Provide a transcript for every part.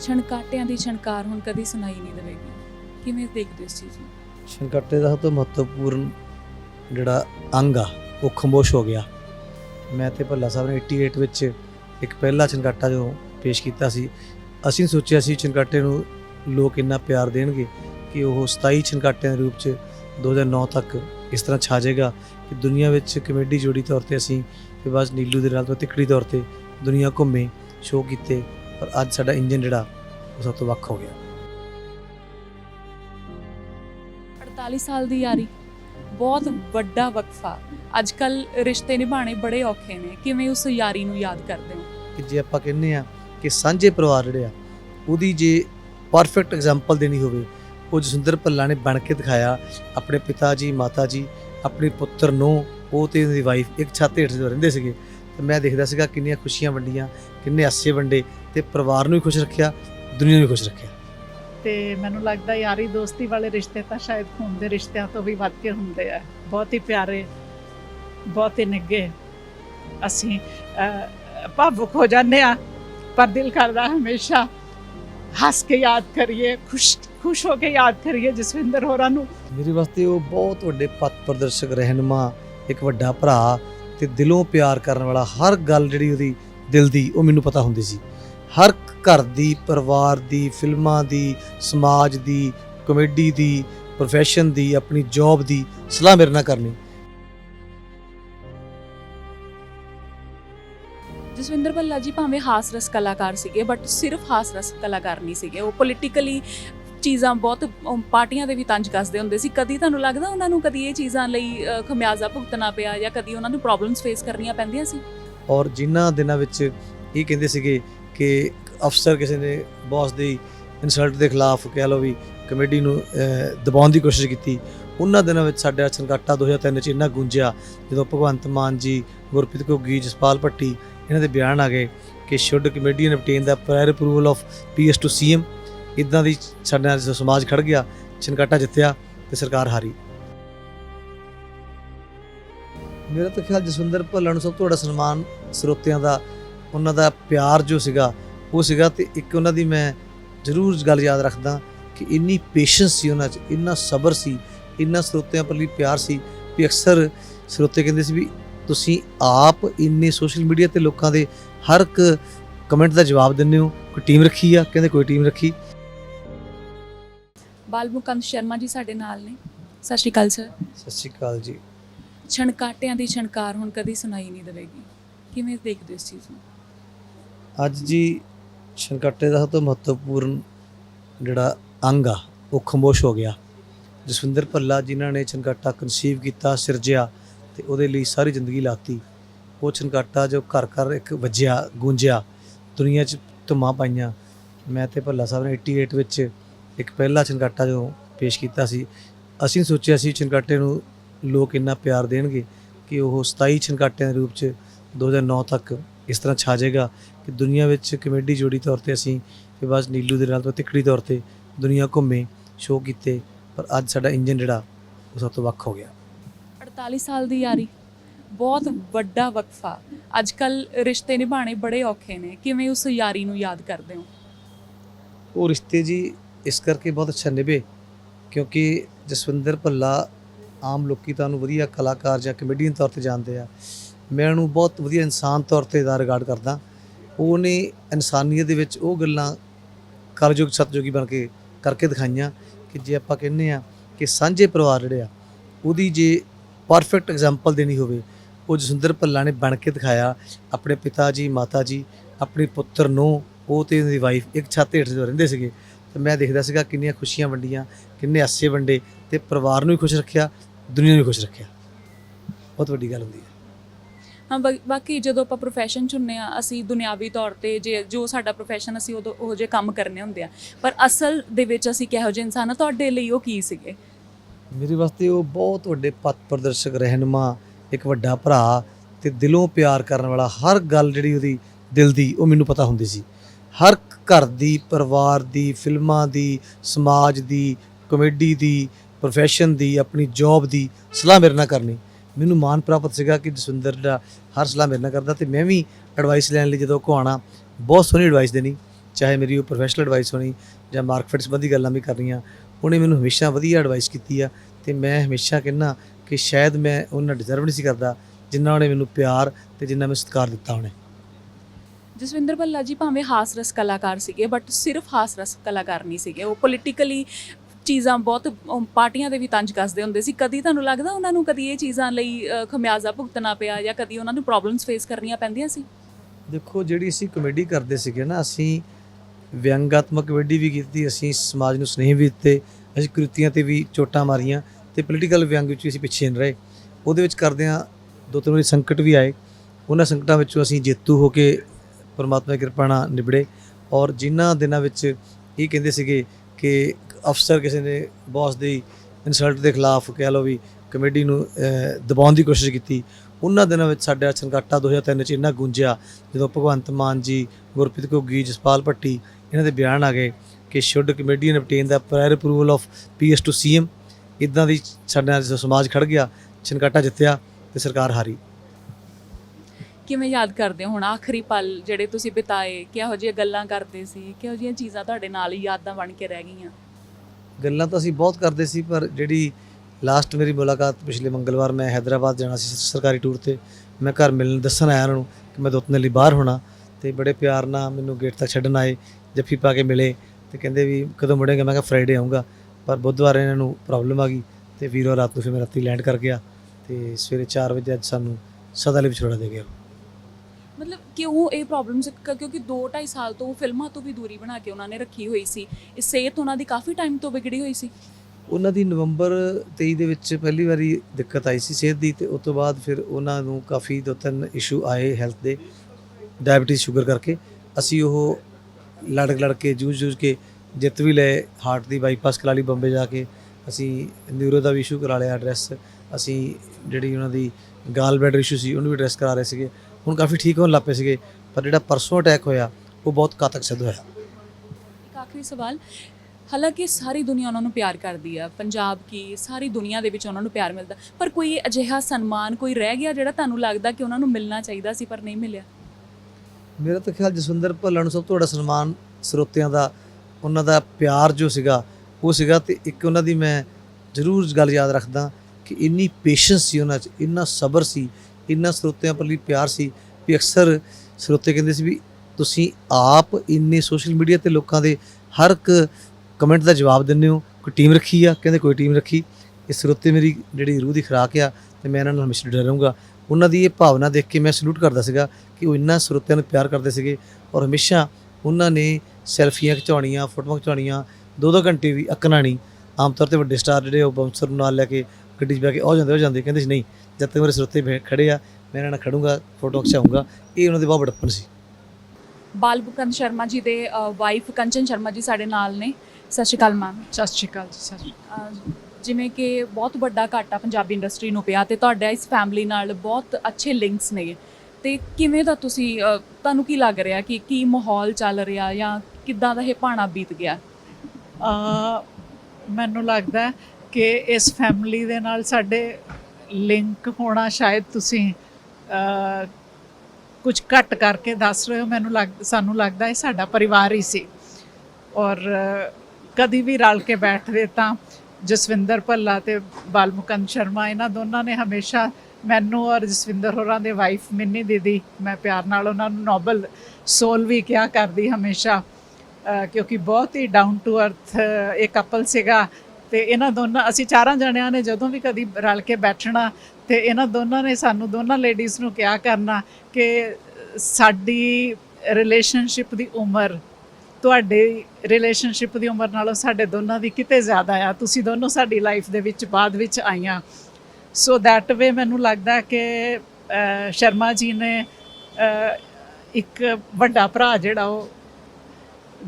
ਛਣਕਾਟਿਆਂ ਦੀ ਛਣਕਾਰ ਹੁਣ ਕਦੀ ਸੁਣਾਈ ਨਹੀਂ ਦੇਵੇਗੀ। ਕਿਵੇਂ ਦੇਖਦੇ ਹੋ ਇਸ ਚੀਜ਼ ਨੂੰ? ਛਣਕਾਟੇ ਦਾ ਸਭ ਤੋਂ ਮਹੱਤਵਪੂਰਨ ਜਿਹੜਾ ਅੰਗ ਆ, ਉਹ ਖਮੋਸ਼ ਹੋ ਗਿਆ। ਮੈਂ ਤੇ ਭੱਲਾ ਸਾਹਿਬ ਨੇ 88 ਵਿੱਚ ਇੱਕ ਪਹਿਲਾ ਛਣਕਾਟਾ ਜੋ ਪੇਸ਼ ਕੀਤਾ ਸੀ, ਅਸੀਂ ਸੋਚਿਆ ਸੀ ਛਣਕਾਟੇ ਨੂੰ ਲੋਕ ਇੰਨਾ ਪਿਆਰ ਦੇਣਗੇ ਕਿ ਉਹ 27 ਛਣਕਾਟਿਆਂ ਦੇ ਰੂਪ 'ਚ 2009 ਤੱਕ ਇਸ ਤਰ੍ਹਾਂ ਛਾ ਜਾਏਗਾ ਕਿ ਦੁਨੀਆ ਵਿੱਚ ਕਮੇਡੀ ਜੋੜੀ ਤੌਰ ਤੇ ਅਸੀਂ ਤੇ ਬਸ ਨੀਲੂ ਦੇ ਨਾਲ ਤੋਂ ਤਿੱਖੜੀ ਤੌਰ ਤੇ ਦੁਨੀਆ ਘੁੰਮੇ, ਸ਼ੋਅ ਕੀਤੇ ਪਰ ਅੱਜ ਸਾਡਾ ਇੰਜਨ ਜਿਹੜਾ ਉਹ ਸਭ ਤੋਂ ਵੱਖ ਹੋ ਗਿਆ। 48 ਸਾਲ ਦੀ ਯਾਰੀ। ਬਹੁਤ ਵੱਡਾ ਵਕਫਾ। ਅੱਜ ਕੱਲ ਰਿਸ਼ਤੇ ਨਿਭਾਣੇ ਬੜੇ ਔਖੇ ਨੇ। ਕਿਵੇਂ ਉਸ ਯਾਰੀ ਨੂੰ ਯਾਦ ਕਰਦੇ ਹੋ? ਕਿ ਜੇ ਆਪਾਂ ਕਹਿੰਦੇ ਆ ਕਿ ਸਾਂਝੇ ਪਰਿਵਾਰ ਜਿਹੜੇ ਆ ਉਹਦੀ ਜੇ ਪਰਫੈਕਟ ਐਗਜ਼ਾਮਪਲ ਦੇਣੀ ਹੋਵੇ ਉਹ ਜਸਵਿੰਦਰ ਭੱਲਾ ਨੇ ਬਣ ਕੇ ਦਿਖਾਇਆ। ਆਪਣੇ ਪਿਤਾ ਜੀ ਮਾਤਾ ਜੀ ਆਪਣੇ ਪੁੱਤਰ ਨੂੰ ਉਹ ਤੇ ਉਹਦੀ ਵਾਈਫ ਇੱਕ ਛੱਤ ਹੇਠ ਰਹਿੰਦੇ ਸੀਗੇ ਤੇ ਮੈਂ ਦੇਖਦਾ ਸੀਗਾ ਕਿੰਨੀਆਂ ਖੁਸ਼ੀਆਂ ਵੰਡੀਆਂ ਕਿੰਨੇ ਹਾਸੇ ਵੰਡੇ। ਤੇ ਪਰਿਵਾਰ ਨੂੰ ਵੀ ਖੁਸ਼ ਰੱਖਿਆ ਦੁਨੀਆ ਨੂੰ ਵੀ ਖੁਸ਼ ਰੱਖਿਆ। ਤੇ ਮੈਨੂੰ ਲੱਗਦਾ ਯਾਰੀ ਦੋਸਤੀ ਵਾਲੇ ਰਿਸ਼ਤੇ ਤਾਂ ਸ਼ਾਇਦ ਖੂਨ ਦੇ ਰਿਸ਼ਤਿਆਂ ਤੋਂ ਵੀ ਵੱਧ ਕੇ ਹੁੰਦੇ ਆ। ਬਹੁਤ ਹੀ ਪਿਆਰੇ ਬਹੁਤ ਹੀ ਨਿੱਘੇ ਅਸੀਂ ਭਾਵੁਕ ਹੋ ਜਾਂਦੇ ਆ ਪਰ ਦਿਲ ਕਰਦਾ ਹਮੇਸ਼ਾ ਹੱਸ ਕੇ ਯਾਦ ਕਰੀਏ ਖੁਸ਼ ਖੁਸ਼ ਹੋ ਕੇ ਯਾਦ ਕਰੀਏ ਜਸਵਿੰਦਰ ਹੋਰਾਂ ਨੂੰ। ਮੇਰੇ ਵਾਸਤੇ ਉਹ ਬਹੁਤ ਵੱਡੇ ਪਥ ਪ੍ਰਦਰਸ਼ਕ ਰਹਿਨੁਮਾ ਇੱਕ ਵੱਡਾ ਭਰਾ ਤੇ ਦਿਲੋਂ ਪਿਆਰ ਕਰਨ ਵਾਲਾ ਹਰ ਗੱਲ ਜਿਹੜੀ ਉਹਦੀ ਦਿਲ ਦੀ ਉਹ ਮੈਨੂੰ ਪਤਾ ਹੁੰਦੀ ਸੀ। ਹਰ ਘਰ ਦੀ ਪਰਿਵਾਰ ਦੀ ਫਿਲਮਾਂ ਦੀ ਸਮਾਜ ਦੀ ਕਮੇਡੀ ਦੀ profession ਦੀ ਆਪਣੀ ਜੌਬ ਦੀ ਸਲਾਹ ਮੇਰੇ ਨਾਲ ਕਰਨੀ ਜਸਵਿੰਦਰ ਭੱਲਾ ਜੀ ਭਾਵੇਂ ਹਾਸ ਰਸ ਕਲਾਕਾਰ ਸੀਗੇ ਬਟ ਸਿਰਫ ਹਾਸ ਰਸ ਕਲਾਕਾਰ ਨਹੀਂ ਸੀਗੇ। ਉਹ ਪੋਲੀਟੀਕਲੀ ਚੀਜ਼ਾਂ ਬਹੁਤ ਅਮ, ਪਾਰਟੀਆਂ ਦੇ ਵੀ ਤੰਜ ਕੱਸਦੇ ਹੁੰਦੇ ਸੀ। ਕਦੀ ਤੁਹਾਨੂੰ ਲੱਗਦਾ ਉਹਨਾਂ ਨੂੰ ਕਦੀ ਇਹ ਚੀਜ਼ਾਂ ਲਈ ਅ, ਖਮਿਆਜ਼ਾ ਭੁਗਤਣਾ ਪਿਆ ਜਾਂ ਕਦੀ ਉਹਨਾਂ ਨੂੰ ਪ੍ਰੋਬਲਮਸ ਫੇਸ ਕਰਨੀਆਂ ਪੈਂਦੀਆਂ ਸੀ? ਔਰ ਜਿਨ੍ਹਾਂ ਦਿਨਾਂ ਵਿੱਚ ਇਹ ਕਹਿੰਦੇ ਸੀਗੇ ਕਿ ਅਫਸਰ ਕਿਸੇ ਨੇ ਬੌਸ ਦੀ ਇਨਸਲਟ ਦੇ ਖਿਲਾਫ ਕਹਿ ਲਓ ਵੀ ਕਮੇਡੀ ਨੂੰ ਦਬਾਉਣ ਦੀ ਕੋਸ਼ਿਸ਼ ਕੀਤੀ, ਉਹਨਾਂ ਦਿਨਾਂ ਵਿੱਚ ਸਾਡਾ ਸੰਗਾਟਾ 2003 ਚ ਇੰਨਾ ਗੂੰਜਿਆ ਜਦੋਂ ਭਗਵੰਤ ਮਾਨ ਜੀ, ਗੁਰਪ੍ਰੀਤ ਘੁੱਗੀ ਜਸਪਾਲ ਭੱਟੀ ਇਹਨਾਂ ਦੇ ਬਿਆਨ ਆ ਗਏ ਕਿ should comedian obtain the prior approval of PS to CM ਇਦਾਂ ਦੀ ਸਾਡਾ ਸਮਾਜ ਖੜ ਗਿਆ ਛਨਕਾਟਾ ਜਿੱਤਿਆ ਤੇ ਸਰਕਾਰ ਹਾਰੀ। ਮੇਰਾ ਤਾਂ ਖਿਆਲ ਜਸਵਿੰਦਰ ਭੱਲਾ ਨੂੰ ਸਭ ਤੋਂ ਵੱਡਾ ਸਨਮਾਨ ਸਰੋਤਿਆਂ ਦਾ ਉਹਨਾਂ ਦਾ ਪਿਆਰ ਜੋ ਸੀਗਾ ਉਹ ਸੀਗਾ ਤੇ ਇੱਕ ਉਹਨਾਂ ਦੀ ਮੈਂ ਜ਼ਰੂਰ ਗੱਲ ਯਾਦ ਰੱਖਦਾ ਕਿ ਇੰਨੀ ਪੇਸ਼ੈਂਸ ਸੀ ਉਹਨਾਂ 'ਚ ਇੰਨਾ ਸਬਰ ਸੀ ਇੰਨਾ ਸਰੋਤਿਆਂ ਪ੍ਰਤੀ ਪਿਆਰ ਸੀ ਵੀ ਅਕਸਰ ਸਰੋਤੇ ਕਹਿੰਦੇ ਸੀ ਵੀ ਤੁਸੀਂ ਆਪ ਇੰਨੇ ਸੋਸ਼ਲ ਮੀਡੀਆ ਤੇ ਲੋਕਾਂ ਦੇ ਹਰ ਇੱਕ ਕਮੈਂਟ ਦਾ ਜਵਾਬ ਦਿੰਦੇ ਹੋ ਕੋਈ ਟੀਮ ਰੱਖੀ ਆ? ਕਹਿੰਦੇ ਕੋਈ ਟੀਮ ਰੱਖੀ। ਬਾਲਮੁਕੰਦ ਸ਼ਰਮਾ ਜੀ ਸਾਡੇ ਨਾਲ ਨੇ। ਸਤਿ ਸ਼੍ਰੀ ਅਕਾਲ ਸਰ। ਸਤਿ ਸ਼੍ਰੀ ਅਕਾਲ ਜੀ। ਛਣਕਾਟਿਆਂ ਦੀ ਛਣਕਾਰ ਹੁਣ ਕਦੀ ਸੁਣਾਈ ਨਹੀਂ ਦੇਵੇਗੀ। ਕਿਵੇਂ ਦੇਖਦੇ ਹੋ ਇਸ ਚੀਜ਼ ਨੂੰ? ਅੱਜ ਜੀ ਛਨਕਾਟੇ ਦਾ ਸਭ ਤੋਂ ਮਹੱਤਵਪੂਰਨ ਜਿਹੜਾ ਅੰਗ ਆ, ਉਹ ਖਮੋਸ਼ ਹੋ ਗਿਆ। ਜਸਵਿੰਦਰ ਭੱਲਾ ਜਿਨ੍ਹਾਂ ਨੇ ਛਨਕਾਟਾ ਕਨਸੀਵ ਕੀਤਾ, ਸਿਰਜਿਆ ਤੇ ਉਹਦੇ ਲਈ ਸਾਰੀ ਜ਼ਿੰਦਗੀ ਲਾਤੀ, ਉਹ ਛਨਕਾਟਾ ਜੋ ਘਰ ਘਰ ਇੱਕ ਵੱਜਿਆ, ਗੂੰਜਿਆ, ਦੁਨੀਆ 'ਚ ਧੁੰਮਾਂ ਪਾਈਆਂ। ਮੈਂ ਤੇ ਭੱਲਾ ਸਾਹਿਬ ਨੇ 88 ਵਿੱਚ ਇੱਕ ਪਹਿਲਾ ਛਨਕਾਟਾ ਜੋ ਪੇਸ਼ ਕੀਤਾ ਸੀ। ਅਸੀਂ ਸੋਚਿਆ ਸੀ ਛਨਕਾਟੇ ਨੂੰ ਲੋਕ ਇੰਨਾ ਪਿਆਰ ਦੇਣਗੇ ਕਿ ਉਹ 27 ਛਨਕਾਟਿਆਂ ਦੇ ਰੂਪ 'ਚ 2009 ਤੱਕ ਇਸ ਤਰ੍ਹਾਂ ਛਾ ਜਾਏਗਾ ਕਿ ਦੁਨੀਆ ਵਿੱਚ ਕਮੇਡੀ ਜੋੜੀ ਤੌਰ ਤੇ ਅਸੀਂ ਤੇ ਬਸ ਨੀਲੂ ਦੇ ਨਾਲ ਤੋਂ ਤਿੱਖੜੀ ਤੌਰ ਤੇ ਦੁਨੀਆ ਘੁੰਮੇ ਸ਼ੋਅ ਕੀਤੇ ਪਰ ਅੱਜ ਸਾਡਾ ਇੰਜਨ ਜਿਹੜਾ ਉਹ ਸਭ ਤੋਂ ਵੱਖ ਹੋ ਗਿਆ। 48 ਸਾਲ ਦੀ ਯਾਰੀ ਬਹੁਤ ਵੱਡਾ ਵਕਫਾ। ਅੱਜ ਕੱਲ ਰਿਸ਼ਤੇ ਨਿਭਾਣੇ ਬੜੇ ਔਖੇ ਨੇ ਕਿਵੇਂ ਉਸ ਯਾਰੀ ਨੂੰ ਯਾਦ ਕਰਦੇ ਹੋ? ਉਹ ਰਿਸ਼ਤੇ ਜੀ ਇਸ ਕਰਕੇ ਬਹੁਤ ਅੱਛਾ ਨਿਭੇ ਕਿਉਂਕਿ ਜਸਵਿੰਦਰ ਭੱਲਾ ਆਮ ਲੋਕੀ ਤਾਂ ਉਹਨੂੰ ਵਧੀਆ ਕਲਾਕਾਰ ਜਾਂ ਕਮੇਡੀਅਨ ਤੌਰ ਤੇ ਜਾਣਦੇ ਆ। ਮੈਂ ਉਹਨੂੰ ਬਹੁਤ ਵਧੀਆ ਇਨਸਾਨ ਤੌਰ ਤੇ ਦਾ ਰਿਗਾਰਡ ਕਰਦਾ। ਉਹਨੇ ਇਨਸਾਨੀਅਤ ਦੇ ਵਿੱਚ ਉਹ ਗੱਲਾਂ ਕਰਯੋਗ ਸਤਜੁਗੀ ਬਣ ਕੇ ਕਰਕੇ ਦਿਖਾਈਆਂ ਕਿ ਜੇ ਆਪਾਂ ਕਹਿੰਦੇ ਆ ਕਿ ਸਾਂਝੇ ਪਰਿਵਾਰ ਜਿਹੜੇ ਆ, ਉਹਦੀ ਜੇ ਪਰਫੈਕਟ ਐਗਜ਼ਾਮਪਲ ਦੇਣੀ ਹੋਵੇ, ਉਹ ਜਸਵਿੰਦਰ ਭੱਲਾ ਨੇ ਬਣ ਕੇ ਦਿਖਾਇਆ। ਆਪਣੇ ਪਿਤਾ ਜੀ, ਮਾਤਾ ਜੀ, ਆਪਣੇ ਪੁੱਤਰ ਨੂੰ, ਉਹ ਤੇ ਉਹਦੀ ਵਾਈਫ ਇੱਕ ਛੱਤ ਹੇਠ ਜਦੋਂ ਰਹਿੰਦੇ ਸੀਗੇ, ਤੇ ਮੈਂ ਦੇਖਦਾ ਸੀਗਾ ਕਿੰਨੀਆਂ ਖੁਸ਼ੀਆਂ ਵੰਡੀਆਂ, ਕਿੰਨੇ ਹਾਸੇ ਵੰਡੇ ਤੇ ਪਰਿਵਾਰ ਨੂੰ ਵੀ ਖੁਸ਼ ਰੱਖਿਆ, ਦੁਨੀਆ ਨੂੰ ਵੀ ਖੁਸ਼ ਰੱਖਿਆ। ਬਹੁਤ ਵੱਡੀ ਗੱਲ ਹੁੰਦੀ ਹੈ। ਹਾਂ ਬਾਕੀ ਜਦੋਂ ਆਪਾਂ profession ਚੁਣਨੇ ਆ, ਅਸੀਂ ਦੁਨਿਆਵੀ ਤੌਰ ਤੇ ਜੇ, ਜੋ ਸਾਡਾ profession ਅਸੀਂ ਉਦੋਂ ਉਹ ਜੇ ਕੰਮ ਕਰਨੇ ਹੁੰਦੇ ਆ। ਪਰ ਅਸਲ ਦੇ ਵਿੱਚ ਅਸੀਂ ਕਿਹੋ ਜਿਹੇ ਇਨਸਾਨ ਆ, ਤੁਹਾਡੇ ਲਈ ਉਹ ਕੀ ਸੀਗੇ? ਮੇਰੇ ਵਾਸਤੇ ਉਹ ਬਹੁਤ ਵੱਡੇ ਪਥ ਪ੍ਰਦਰਸ਼ਕ, ਰਹਿਨਮਾ, ਇੱਕ ਵੱਡਾ ਭਰਾ ਤੇ ਦਿਲੋਂ ਪਿਆਰ ਕਰਨ ਵਾਲਾ ਹਰ ਗੱਲ ਜਿਹੜੀ ਉਹਦੀ ਦਿਲ ਦੀ, ਉਹ ਮੈਨੂੰ ਪਤਾ ਹੁੰਦੀ ਸੀ। ਹਰ ਘਰ ਦੀ, ਪਰਿਵਾਰ ਦੀ, ਫਿਲਮਾਂ ਦੀ, ਸਮਾਜ ਦੀ, ਕਮੇਡੀ ਦੀ, profession ਦੀ, ਆਪਣੀ ਜੌਬ ਦੀ ਸਲਾਹ ਮੇਰੇ ਨਾਲ ਕਰਨੀ। ਮੈਨੂੰ ਮਾਣ ਪ੍ਰਾਪਤ ਸੀਗਾ ਕਿ ਜਸਵਿੰਦਰ ਦਾ ਹਰ ਸਲਾਹ ਮੇਰੇ ਨਾਲ ਕਰਦਾ ਤੇ ਮੈਂ ਵੀ ਐਡਵਾਈਸ ਲੈਣ ਲਈ ਜਦੋਂ ਕੋ ਬਹੁਤ ਸੋਹਣੀ ਐਡਵਾਈਸ ਦੇਣੀ, ਚਾਹੇ ਮੇਰੀ ਉਹ ਪ੍ਰੋਫੈਸ਼ਨਲ ਐਡਵਾਈਸ ਹੋਣੀ ਜਾਂ ਮਾਰਕੀਟ ਸੰਬੰਧੀ ਗੱਲਾਂ ਵੀ ਕਰਨੀਆਂ, ਉਹਨੇ ਮੈਨੂੰ ਹਮੇਸ਼ਾ ਵਧੀਆ ਐਡਵਾਈਸ ਕੀਤੀ ਆ ਤੇ ਮੈਂ ਹਮੇਸ਼ਾ ਕਹਿੰਦਾ ਕਿ ਸ਼ਾਇਦ ਮੈਂ ਉਹਨਾਂ ਡਿਜ਼ਰਵ ਨਹੀਂ ਸੀ ਕਰਦਾ ਜਿੰਨਾ ਉਹਨੇ ਮੈਨੂੰ ਪਿਆਰ ਤੇ ਜਿੰਨਾ ਮੈਂ ਸਤਿਕਾਰ ਦਿੱਤਾ ਉਹਨੇ। ਜਸਵਿੰਦਰ ਭੱਲਾ ਜੀ ਭਾਵੇਂ ਹਾਸ ਰਸ ਕਲਾਕਾਰ ਸੀਗੇ ਬਟ ਸਿਰਫ ਹਾਸ ਰਸ ਕਲਾਕਾਰ ਨਹੀਂ ਸੀਗੇ, ਉਹ ਪੋਲੀਟੀਕਲੀ ਚੀਜ਼ਾਂ ਬਹੁਤ ਪਾਰਟੀਆਂ ਦੇ ਵੀ ਤੰਜ ਕੱਸਦੇ ਹੁੰਦੇ ਸੀ। ਕਦੀ ਤੁਹਾਨੂੰ ਲੱਗਦਾ ਉਹਨਾਂ ਨੂੰ ਕਦੀ ਇਹ ਚੀਜ਼ਾਂ ਲਈ ਖਮਿਆਜ਼ਾ ਭੁਗਤਣਾ ਪਿਆ ਜਾਂ ਕਦੀ ਉਹਨਾਂ ਨੂੰ ਪ੍ਰੋਬਲਮਸ ਫੇਸ ਕਰਨੀਆਂ ਪੈਂਦੀਆਂ ਸੀ? ਦੇਖੋ, ਜਿਹੜੀ ਅਸੀਂ ਕਮੇਡੀ ਕਰਦੇ ਸੀਗੇ ਨਾ, ਅਸੀਂ ਵਿਅੰਗਾਤਮਕ ਕਮੇਡੀ ਵੀ ਕੀਤੀ, ਅਸੀਂ ਸਮਾਜ ਨੂੰ ਸਨੇਹ ਵੀ ਦਿੱਤੇ, ਅਸੀਂ ਕ੍ਰਿਤੀਆਂ ਤੇ ਵੀ ਚੋਟਾਂ ਮਾਰੀਆਂ ਤੇ ਪੋਲੀਟੀਕਲ ਵਿਅੰਗ ਵਿੱਚ ਵੀ ਅਸੀਂ ਪਿੱਛੇ ਨਹੀਂ ਰਹੇ। ਉਹਦੇ ਵਿੱਚ ਕਰਦਿਆਂ ਦੋ ਤਿੰਨ ਵਾਰੀ ਸੰਕਟ ਵੀ ਆਏ। ਉਹਨਾਂ ਸੰਕਟਾਂ ਵਿੱਚੋਂ ਅਸੀਂ ਜੇਤੂ ਹੋ ਕੇ ਪਰਮਾਤਮਾ ਦੀ ਕਿਰਪਾ ਨਾਲ ਨਿਬੜੇ। ਔਰ ਜਿਨ੍ਹਾਂ ਦਿਨਾਂ ਵਿੱਚ ਇਹ ਕਹਿੰਦੇ ਸੀਗੇ ਕਿ ਅਫਸਰ ਕਿਸੇ ਨੇ ਬੌਸ ਦੀ ਇਨਸਲਟ ਦੇ ਖਿਲਾਫ ਕਹਿ ਲਓ ਵੀ ਕਮੇਡੀ ਨੂੰ ਦਬਾਉਣ ਦੀ ਕੋਸ਼ਿਸ਼ ਕੀਤੀ, ਉਹਨਾਂ ਦਿਨਾਂ ਵਿੱਚ ਸਾਡਾ ਸੰਗਾਟਾ 2003 ਚ ਇੰਨਾ ਗੂੰਜਿਆ, ਜਦੋਂ ਭਗਵੰਤ ਮਾਨ ਜੀ, ਗੁਰਪ੍ਰੀਤ ਘੁੱਗੀ, ਜਸਪਾਲ ਭੱਟੀ ਇਹਨਾਂ ਦੇ ਬਿਆਨ ਆ ਗਏ ਕਿ should comedian obtain the prior approval of PS to CM ਇਦਾਂ ਦੀ ਸਾਡਾ ਸਮਾਜ ਖੜ ਗਿਆ ਛਨਕਾਟਾ ਜਿੱਤਿਆ ਤੇ ਸਰਕਾਰ ਹਾਰੀ। ਕਿਵੇਂ ਯਾਦ ਕਰਦੇ ਹੋ ਹੁਣ ਆਖਰੀ ਪਲ ਜਿਹੜੇ ਤੁਸੀਂ ਬਿਤਾਏ? ਕਿਹੋ ਜਿਹੀਆਂ ਗੱਲਾਂ ਕਰਦੇ ਸੀ? ਕਿਹੋ ਜਿਹੀਆਂ ਚੀਜ਼ਾਂ ਤੁਹਾਡੇ ਨਾਲ ਹੀ ਯਾਦਾਂ ਬਣ ਕੇ ਰਹਿ ਗਈਆਂ? ਗੱਲਾਂ ਤਾਂ ਅਸੀਂ ਬਹੁਤ ਕਰਦੇ ਸੀ, ਪਰ ਜਿਹੜੀ ਲਾਸਟ ਮੇਰੀ ਮੁਲਾਕਾਤ ਪਿਛਲੇ ਮੰਗਲਵਾਰ ਮੈਂ ਹైదరాబాద్ ਜਾਣਾ ਸੀ ਸਰਕਾਰੀ ਟੂਰ ਤੇ, ਮੈਂ ਘਰ ਮਿਲਣ ਦੱਸਣ ਆਇਆ ਉਹਨਾਂ ਨੂੰ ਕਿ ਮੈਂ ਦੋ ਤਿੰਨ ਲਈ ਬਾਹਰ ਹੋਣਾ ਤੇ ਬੜੇ ਪਿਆਰ ਨਾਲ ਮੈਨੂੰ ਗੇਟ ਤੱਕ ਛੱਡਣ ਆਏ, ਜੱਫੀ ਪਾ ਕੇ ਮਿਲੇ ਤੇ ਕਹਿੰਦੇ ਵੀ ਕਦੋਂ ਮੁੜੇਗਾ? ਮੈਂ ਕਿਹਾ ਫਰਾਈਡੇ ਆਉਂਗਾ ਪਰ ਬੁੱਧਵਾਰ ਇਹਨਾਂ ਨੂੰ ਪ੍ਰੋਬਲਮ ਆ ਗਈ ਤੇ ਵੀਰੋ ਰਾਤ ਨੂੰ ਫਿਰ ਮੈਂ ਰਾਤੀ ਲੈਂਡ ਕਰ ਗਿਆ ਤੇ ਸਵੇਰੇ 4 ਵਜੇ ਅੱਜ ਸਾਨੂੰ ਸਦਾ ਲਈ ਵਿਛੋੜਾ ਦੇ ਗਿਆ। ਮਤਲਬ ਕਿਉਂ ਇਹ ਪ੍ਰੋਬਲਮਸ ਕਿਉਂਕਿ 2 2.5 ਸਾਲ ਤੋਂ ਫਿਲਮਾਂ ਤੋਂ ਵੀ ਦੂਰੀ ਬਣਾ ਕੇ ਉਹਨਾਂ ਨੇ ਰੱਖੀ ਹੋਈ ਸੀ। ਇਹ ਸਿਹਤ ਉਹਨਾਂ ਦੀ ਕਾਫੀ ਟਾਈਮ ਤੋਂ ਵਿਗੜੀ ਹੋਈ ਸੀ। ਉਹਨਾਂ ਦੀ ਨਵੰਬਰ 23 ਦੇ ਵਿੱਚ ਪਹਿਲੀ ਵਾਰੀ ਦਿੱਕਤ ਆਈ ਸੀ ਸਿਹਤ ਦੀ ਤੇ ਉਸ ਤੋਂ ਬਾਅਦ ਫਿਰ ਉਹਨਾਂ ਨੂੰ ਕਾਫੀ ਦੋ ਤਿੰਨ ਇਸ਼ੂ ਆਏ ਹੈਲਥ ਦੇ ਡਾਇਬੀਟੀਜ਼ ਸ਼ੂਗਰ ਕਰਕੇ। ਅਸੀਂ ਉਹ ਲੜ ਲੜ ਕੇ ਜੂਝ ਜੂਝ ਕੇ ਜਿੱਤ ਵੀ ਲਏ ਹਾਰਟ ਦੀ ਬਾਈਪਾਸ ਕਰਾ ਲਈ ਬੰਬੇ ਜਾ ਕੇ। ਅਸੀਂ ਨਿਊਰੋ ਦਾ ਵੀ ਇਸ਼ੂ ਕਰਾ ਲਿਆ ਐਡਰੈਸ ਅਸੀਂ ਜਿਹੜੀ ਉਹਨਾਂ ਦੀ ਗਾਲ ਬੈਡਰ ਇਸ਼ੂ ਸੀ, ਉਹਨੂੰ ਵੀ ਐਡਰੈਸ ਕਰਾ ਰਹੇ ਸੀਗੇ। ਹੁਣ ਕਾਫੀ ਠੀਕ ਹੋਣ ਲੱਪੇ ਸੀਗੇ ਪਰ ਜਿਹੜਾ ਪਰਸੋਂ ਅਟੈਕ ਹੋਇਆ ਉਹ ਬਹੁਤ ਘਾਤਕ ਸਿੱਧ ਹੋਇਆ। ਇੱਕ ਆਖਰੀ ਸਵਾਲ ਹਾਲਾਂਕਿ ਸਾਰੀ ਦੁਨੀਆ ਉਹਨਾਂ ਨੂੰ ਪਿਆਰ ਕਰਦੀ ਆ ਪੰਜਾਬ ਕੀ ਸਾਰੀ ਦੁਨੀਆ ਦੇ ਵਿੱਚ ਉਹਨਾਂ ਨੂੰ ਪਿਆਰ ਮਿਲਦਾ ਪਰ ਕੋਈ ਅਜਿਹਾ ਸਨਮਾਨ ਕੋਈ ਰਹਿ ਗਿਆ ਜਿਹੜਾ ਤੁਹਾਨੂੰ ਲੱਗਦਾ ਕਿ ਉਹਨਾਂ ਨੂੰ ਮਿਲਣਾ ਚਾਹੀਦਾ ਸੀ ਪਰ ਨਹੀਂ ਮਿਲਿਆ? ਮੇਰਾ ਤਾਂ ਖਿਆਲ ਜਸਵਿੰਦਰ ਭੱਲਾ ਨੂੰ ਸਭ ਤੋਂ ਵੱਡਾ ਸਨਮਾਨ ਸਰੋਤਿਆਂ ਦਾ ਉਹਨਾਂ ਦਾ ਪਿਆਰ ਜੋ ਸੀਗਾ ਉਹ ਸੀਗਾ ਤੇ ਇੱਕ ਉਹਨਾਂ ਦੀ ਮੈਂ ਜ਼ਰੂਰ ਗੱਲ ਯਾਦ ਰੱਖਦਾ ਕਿ ਇੰਨੀ ਪੇਸ਼ੈਂਸ ਸੀ ਉਹਨਾਂ 'ਚ ਇੰਨਾ ਸਬਰ ਸੀ ਇੰਨਾ ਸਰੋਤਿਆਂ ਪ੍ਰਤੀ ਪਿਆਰ ਸੀ ਵੀ ਅਕਸਰ ਸਰੋਤੇ ਕਹਿੰਦੇ ਸੀ ਵੀ ਤੁਸੀਂ ਆਪ ਇੰਨੇ ਸੋਸ਼ਲ ਮੀਡੀਆ ਤੇ ਲੋਕਾਂ ਦੇ ਹਰ ਇੱਕ ਕਮੈਂਟ ਦਾ ਜਵਾਬ ਦਿੰਦੇ ਹੋ, ਕੋਈ ਟੀਮ ਰੱਖੀ ਆ? ਕਹਿੰਦੇ ਕੋਈ ਟੀਮ ਰੱਖੀ। ਇਹ ਸਰੋਤੇ ਮੇਰੀ ਜਿਹੜੀ ਰੂਹ ਦੀ ਖੁਰਾਕ ਆ, ਤੇ ਮੈਂ ਇਹਨਾਂ ਨਾਲ ਹਮੇਸ਼ਾ ਜੁੜਿਆ ਰਹੂੰਗਾ। ਉਹਨਾਂ ਦੀ ਇਹ ਭਾਵਨਾ ਦੇਖ ਕੇ ਮੈਂ ਸਲੂਟ ਕਰਦਾ ਸੀਗਾ ਕਿ ਉਹ ਇੰਨਾ ਸਰੋਤਿਆਂ ਨੂੰ ਪਿਆਰ ਕਰਦੇ ਸੀਗੇ ਔਰ ਹਮੇਸ਼ਾ ਉਹਨਾਂ ਨੇ ਸੈਲਫੀਆਂ ਖਿਚਾਉਣੀਆਂ, ਫੋਟੋਆਂ ਖਿਚਾਉਣੀਆਂ ਦੋ ਦੋ ਘੰਟੇ ਵੀ ਅੱਕਣਾ ਨਹੀਂ। ਆਮ ਤੌਰ ਤੇ ਵੱਡੇ ਸਟਾਰ ਜਿਹੜੇ ਉਹ ਬਾਉਂਸਰ ਨੂੰ ਨਾਲ ਲੈ ਕੇ ਗੱਡੀ 'ਚ ਬਹਿ ਕੇ ਉਹ ਜਾਂਦੇ ਉਹ ਜਾਂਦੇ। ਕਹਿੰਦੇ ਸੀ ਨਹੀਂ ਜਦ ਤੱਕ ਮੇਰੇ ਸਰੋਤੇ ਖੜੇ ਆ ਮੈਂ ਇਹਨਾਂ ਨਾਲ ਖੜੂੰਗਾ ਫੋਟੋ ਖਿਚਾਊਂਗਾ ਇਹ ਉਹਨਾਂ ਦੇ ਬਹੁਤ ਬੜਪਨ ਸੀ। ਬਾਲਬੁਕਨ ਸ਼ਰਮਾ ਜੀ ਦੇ ਵਾਈਫ ਕੰਚਨ ਸ਼ਰਮਾ ਜੀ ਸਾਡੇ ਨਾਲ ਨੇ। ਸਤਿ ਸ਼੍ਰੀ ਅਕਾਲ ਮੈਮ ਸਤਿ ਸ਼੍ਰੀ ਅਕਾਲ ਜੀ ਸ਼੍ਰੀ ਜਿਵੇਂ ਕਿ ਬਹੁਤ ਵੱਡਾ ਘਾਟਾ ਪੰਜਾਬੀ ਇੰਡਸਟਰੀ ਨੂੰ ਪਿਆ ਤੇ ਤੁਹਾਡਾ ਇਸ ਫੈਮਿਲੀ ਨਾਲ ਬਹੁਤ ਅੱਛੇ ਲਿੰਕਸ ਨੇ। ਤੇ ਕਿਵੇਂ ਦਾ ਤੁਸੀਂ ਤੁਹਾਨੂੰ ਕੀ ਲੱਗ ਰਿਹਾ ਕਿ ਕੀ ਮਾਹੌਲ ਚੱਲ ਰਿਹਾ ਜਾਂ ਕਿੱਦਾਂ ਦਾ ਇਹ ਭਾਣਾ ਬੀਤ ਗਿਆ? ਮੈਨੂੰ ਲੱਗਦਾ ਹੈ ਕਿ ਇਸ ਫੈਮਿਲੀ ਦੇ ਨਾਲ ਸਾਡੇ ਲਿੰਕ ਹੋਣਾ ਸ਼ਾਇਦ ਤੁਸੀਂ ਅ ਕੁਝ ਘੱਟ ਕਰਕੇ ਦੱਸ ਰਹੇ ਹੋ। ਮੈਨੂੰ ਲੱਗ, ਸਾਨੂੰ ਲੱਗਦਾ ਇਹ ਸਾਡਾ ਪਰਿਵਾਰ ਹੀ ਸੀ। ਔਰ ਕਦੀ ਵੀ ਰਲ ਕੇ ਬੈਠਦੇ ਤਾਂ ਜਸਵਿੰਦਰ ਭੱਲਾ ਤੇ ਬਾਲਮੁਕੰਦ ਸ਼ਰਮਾ, ਇਹਨਾਂ ਦੋਨਾਂ ਨੇ ਹਮੇਸ਼ਾ ਮੈਨੂੰ ਔਰ ਜਸਵਿੰਦਰ ਹੋਰਾਂ ਦੇ ਵਾਈਫ ਮਿੰਨੀ ਦੀਦੀ, ਮੈਂ ਪਿਆਰ ਨਾਲ ਉਹਨਾਂ ਨੂੰ ਨੋਬਲ ਸੋਲ ਵੀ ਕਿਹਾ ਕਰਦੀ ਹਮੇਸ਼ਾ ਕਿਉਂਕਿ ਬਹੁਤ ਹੀ ਡਾਊਨ ਟੂ ਅਰਥ ਇਹ ਕਪਲ ਸੀਗਾ। ਤੇ ਇਹਨਾਂ ਦੋਨਾਂ, ਅਸੀਂ ਚਾਰਾਂ ਜਣਿਆਂ ਨੇ ਜਦੋਂ ਵੀ ਕਦੀ ਰਲ ਕੇ ਬੈਠਣਾ ਤੇ ਇਹਨਾਂ ਦੋਨਾਂ ਨੇ ਸਾਨੂੰ ਦੋਨਾਂ ਲੇਡੀਜ਼ ਨੂੰ ਕਿਹਾ ਕਰਨਾ ਕਿ ਸਾਡੀ ਰਿਲੇਸ਼ਨਸ਼ਿਪ ਦੀ ਉਮਰ, ਤੁਹਾਡੇ ਰਿਲੇਸ਼ਨਸ਼ਿਪ ਦੀ ਉਮਰ ਨਾਲੋਂ ਸਾਡੇ ਦੋਨਾਂ ਦੀ ਕਿਤੇ ਜ਼ਿਆਦਾ ਆ। ਤੁਸੀਂ ਦੋਨੋਂ ਸਾਡੀ ਲਾਈਫ ਦੇ ਵਿੱਚ ਬਾਅਦ ਵਿੱਚ ਆਈਆਂ। ਸੋ ਦੈਟ ਵੇ ਮੈਨੂੰ ਲੱਗਦਾ ਕਿ ਸ਼ਰਮਾ ਜੀ ਨੇ ਇੱਕ ਵੱਡਾ ਭਰਾ ਜਿਹੜਾ ਉਹ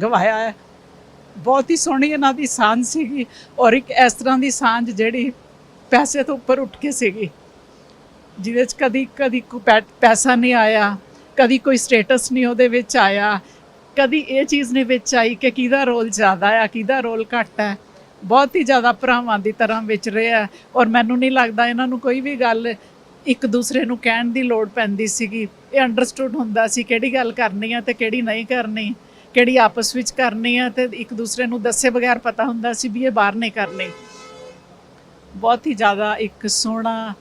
ਗਵਾਇਆ ਹੈ। ਬਹੁਤ ਹੀ ਸੋਹਣੀ ਇਹਨਾਂ ਦੀ ਸਾਂਝ ਸੀਗੀ ਔਰ ਇੱਕ ਇਸ ਤਰ੍ਹਾਂ ਦੀ ਸਾਂਝ ਜਿਹੜੀ ਪੈਸੇ ਤੋਂ ਉੱਪਰ ਉੱਠ ਕੇ ਸੀਗੀ, ਜਿਹਦੇ 'ਚ ਕਦੀ ਕਦੀ ਕੋਈ ਪੈ- ਪੈਸਾ ਨਹੀਂ ਆਇਆ, ਕਦੀ ਕੋਈ ਸਟੇਟਸ ਨਹੀਂ ਉਹਦੇ ਵਿੱਚ ਆਇਆ, ਕਦੀ ਇਹ ਚੀਜ਼ ਨਹੀਂ ਵਿੱਚ ਆਈ ਕਿ ਕਿਹਦਾ ਰੋਲ ਜ਼ਿਆਦਾ ਆ, ਕਿਹਦਾ ਰੋਲ ਘੱਟ ਹੈ ਬਹੁਤ ਹੀ ਜ਼ਿਆਦਾ ਭਰਾਵਾਂ ਦੀ ਤਰ੍ਹਾਂ ਵਿੱਚ ਰਿਹਾ ਔਰ ਮੈਨੂੰ ਨਹੀਂ ਲੱਗਦਾ ਇਹਨਾਂ ਨੂੰ ਕੋਈ ਵੀ ਗੱਲ ਇੱਕ ਦੂਸਰੇ ਨੂੰ ਕਹਿਣ ਦੀ ਲੋੜ ਪੈਂਦੀ ਸੀਗੀ। ਇਹ ਅੰਡਰਸਟੂਡ ਹੁੰਦਾ ਸੀ ਕਿਹੜੀ ਗੱਲ ਕਰਨੀ ਆ ਤੇ ਕਿਹੜੀ ਨਹੀਂ ਕਰਨੀ। ਕਿਹੜੀ ਆਪਸ ਵਿੱਚ ਕਰਨੀ ਆ ਤੇ ਇੱਕ ਦੂਸਰੇ ਨੂੰ ਦੱਸੇ ਬਗੈਰ ਪਤਾ ਹੁੰਦਾ ਸੀ ਵੀ ਇਹ ਬਾਹਰ ਨਹੀਂ ਕਰਨੀ। ਬਹੁਤ ਹੀ ਜ਼ਿਆਦਾ ਇੱਕ ਸੋਹਣਾ,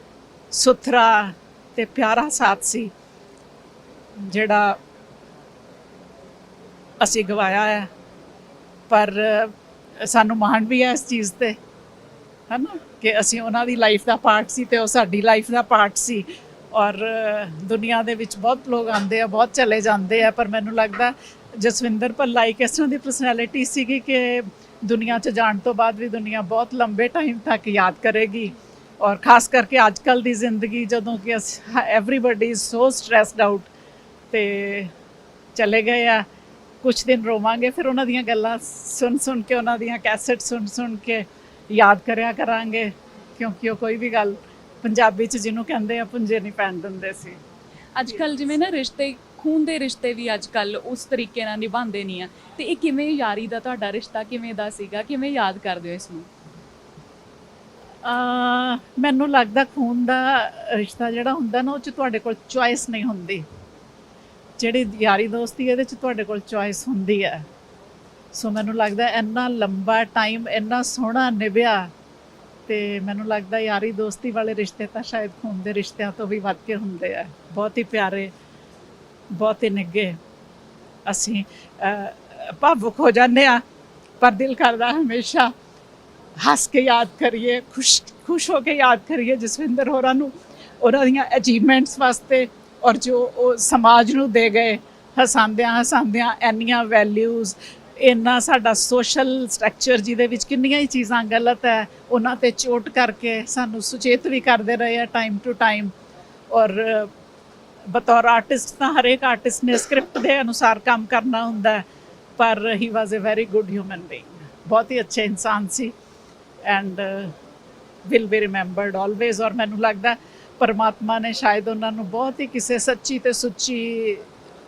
ਸੁਥਰਾ ਤੇ ਪਿਆਰਾ ਸਾਥ ਸੀ, ਜਿਹੜਾ ਅਸੀਂ ਗਵਾਇਆ ਹੈ ਪਰ ਸਾਨੂੰ ਮਾਣ ਵੀ ਹੈ ਇਸ ਚੀਜ਼ ਤੇ, ਹਨਾ? ਕਿ ਅਸੀਂ ਉਹਨਾਂ ਦੀ ਲਾਈਫ ਦਾ ਪਾਰਟ ਸੀ ਤੇ ਉਹ ਸਾਡੀ ਲਾਈਫ ਦਾ ਪਾਰਟ ਸੀ। ਔਰ ਦੁਨੀਆ ਦੇ ਵਿੱਚ ਬਹੁਤ ਲੋਕ ਆਉਂਦੇ ਆ, ਬਹੁਤ ਚਲੇ ਜਾਂਦੇ ਆ, ਪਰ ਮੈਨੂੰ ਲੱਗਦਾ ਜਸਵਿੰਦਰ ਭੱਲਾ ਇੱਕ ਇਸ ਤਰ੍ਹਾਂ ਦੀ ਪਰਸਨੈਲਿਟੀ ਸੀਗੀ ਕਿ ਦੁਨੀਆ 'ਚ ਜਾਣ ਤੋਂ ਬਾਅਦ ਵੀ ਦੁਨੀਆ ਬਹੁਤ ਲੰਬੇ ਟਾਈਮ ਤੱਕ ਯਾਦ ਕਰੇਗੀ। ਔਰ ਖਾਸ ਕਰਕੇ ਅੱਜ ਕੱਲ ਦੀ ਜ਼ਿੰਦਗੀ ਜਦੋਂ ਕਿ everybody is so stressed out ਤੇ ਚਲੇ ਗਏ ਆ। ਕੁਝ ਦਿਨ ਰੋਵਾਂਗੇ, ਫਿਰ ਉਹਨਾਂ ਦੀਆਂ ਗੱਲਾਂ ਸੁਣ ਸੁਣ ਕੇ, ਉਹਨਾਂ ਦੀਆਂ ਕੈਸੇਟ ਸੁਣ ਸੁਣ ਕੇ ਯਾਦ ਕਰਿਆ ਕਰਾਂਗੇ। ਕਿਉਂਕਿ ਉਹ ਕੋਈ ਵੀ ਗੱਲ ਪੰਜਾਬੀ ਚ ਜਿਹਨੂੰ ਕਹਿੰਦੇ ਆ, ਪੁੰਜੇ ਨਹੀਂ ਪੈਣ ਦਿੰਦੇ ਸੀ। ਅੱਜ ਕੱਲ ਜਿਵੇਂ ਨਾ ਰਿਸ਼ਤੇ ਖੂਨ ਦੇ ਰਿਸ਼ਤੇ ਵੀ ਅੱਜ ਕੱਲ ਉਸ ਤਰੀਕੇ ਨਾਲ ਨਿਭਾਉਂਦੇ ਨਹੀਂ ਆ। ਤੇ ਇਹ ਕਿਵੇਂ ਯਾਰੀ ਦਾ ਤੁਹਾਡਾ ਰਿਸ਼ਤਾ ਕਿਵੇਂ ਦਾ ਸੀਗਾ? ਕਿਵੇਂ ਯਾਦ ਕਰਦੇ ਹੋ ਇਸ ਨੂੰ? ਅਹ ਮੈਨੂੰ ਲੱਗਦਾ ਖੂਨ ਦਾ ਰਿਸ਼ਤਾ ਜਿਹੜਾ ਹੁੰਦਾ ਨਾ, ਉਹ ਚ ਤੁਹਾਡੇ ਕੋਲ ਚੁਆਇਸ ਨਹੀਂ ਹੁੰਦੀ। ਜਿਹੜੀ ਯਾਰੀ ਦੋਸਤੀ ਇਹਦੇ ਚ ਤੁਹਾਡੇ ਕੋਲ ਚੁਆਇਸ ਹੁੰਦੀ ਹੈ। ਸੋ ਮੈਨੂੰ ਲੱਗਦਾ ਇੰਨਾ ਲੰਬਾ ਟਾਈਮ ਇੰਨਾ ਸੋਹਣਾ ਨਿਭਿਆ ਤੇ ਮੈਨੂੰ ਲੱਗਦਾ ਯਾਰੀ ਦੋਸਤੀ ਵਾਲੇ ਰਿਸ਼ਤੇ ਤਾਂ ਸ਼ਾਇਦ ਖੂਨ ਦੇ ਰਿਸ਼ਤਿਆਂ ਤੋਂ ਵੀ ਵੱਧ ਕੇ ਹੁੰਦੇ ਆ। ਬਹੁਤ ਹੀ ਪਿਆਰੇ ਬਹੁਤ ਹੀ ਨਿੱਘੇ ਅਸੀਂ ਭਾਵੁਕ ਹੋ ਜਾਂਦੇ ਆ ਪਰ ਦਿਲ ਕਰਦਾ ਹਮੇਸ਼ਾ ਹੱਸ ਕੇ ਯਾਦ ਕਰੀਏ, ਖੁਸ਼ ਖੁਸ਼ ਹੋ ਕੇ ਯਾਦ ਕਰੀਏ ਜਸਵਿੰਦਰ ਹੋਰਾਂ ਨੂੰ, ਉਹਨਾਂ ਦੀਆਂ ਅਚੀਵਮੈਂਟਸ ਵਾਸਤੇ ਔਰ ਜੋ ਉਹ ਸਮਾਜ ਨੂੰ ਦੇ ਗਏ ਹਸਾਂਦਿਆਂ ਹਸਾਂਦਿਆਂ ਇੰਨੀਆਂ ਵੈਲਿਊਜ਼ ਇੰਨਾ ਸਾਡਾ ਸੋਸ਼ਲ ਸਟਰਕਚਰ ਜਿਹਦੇ ਵਿੱਚ ਕਿੰਨੀਆਂ ਹੀ ਚੀਜ਼ਾਂ ਗਲਤ ਹੈ, ਉਹਨਾਂ ਤੇ ਚੋਟ ਕਰਕੇ ਸਾਨੂੰ ਸੁਚੇਤ ਵੀ ਕਰਦੇ ਰਹੇ ਆ ਟਾਈਮ ਟੂ ਟਾਈਮ ਔਰ ਬਤੌਰ ਆਰਟਿਸਟ ਤਾਂ ਹਰੇਕ ਆਰਟਿਸਟ ਨੇ ਸਕ੍ਰਿਪਟ ਦੇ ਅਨੁਸਾਰ ਕੰਮ ਕਰਨਾ ਹੁੰਦਾ ਹੈ, ਪਰ he was a very good human being ਬਹੁਤ ਹੀ ਅੱਛੇ ਇਨਸਾਨ ਸੀ and will be remembered always ਔਰ ਮੈਨੂੰ ਲੱਗਦਾ ਪਰਮਾਤਮਾ ਨੇ ਸ਼ਾਇਦ ਉਹਨਾਂ ਨੂੰ ਬਹੁਤ ਹੀ ਕਿਸੇ ਸੱਚੀ ਤੇ ਸੁੱਚੀ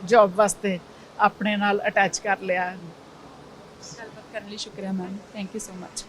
ਜੌਬ ਵਾਸਤੇ ਆਪਣੇ ਨਾਲ ਅਟੈਚ ਕਰ ਲਿਆ। ਗੱਲਬਾਤ ਕਰਨ ਲਈ ਸ਼ੁਕਰੀਆ ma'am thank you so much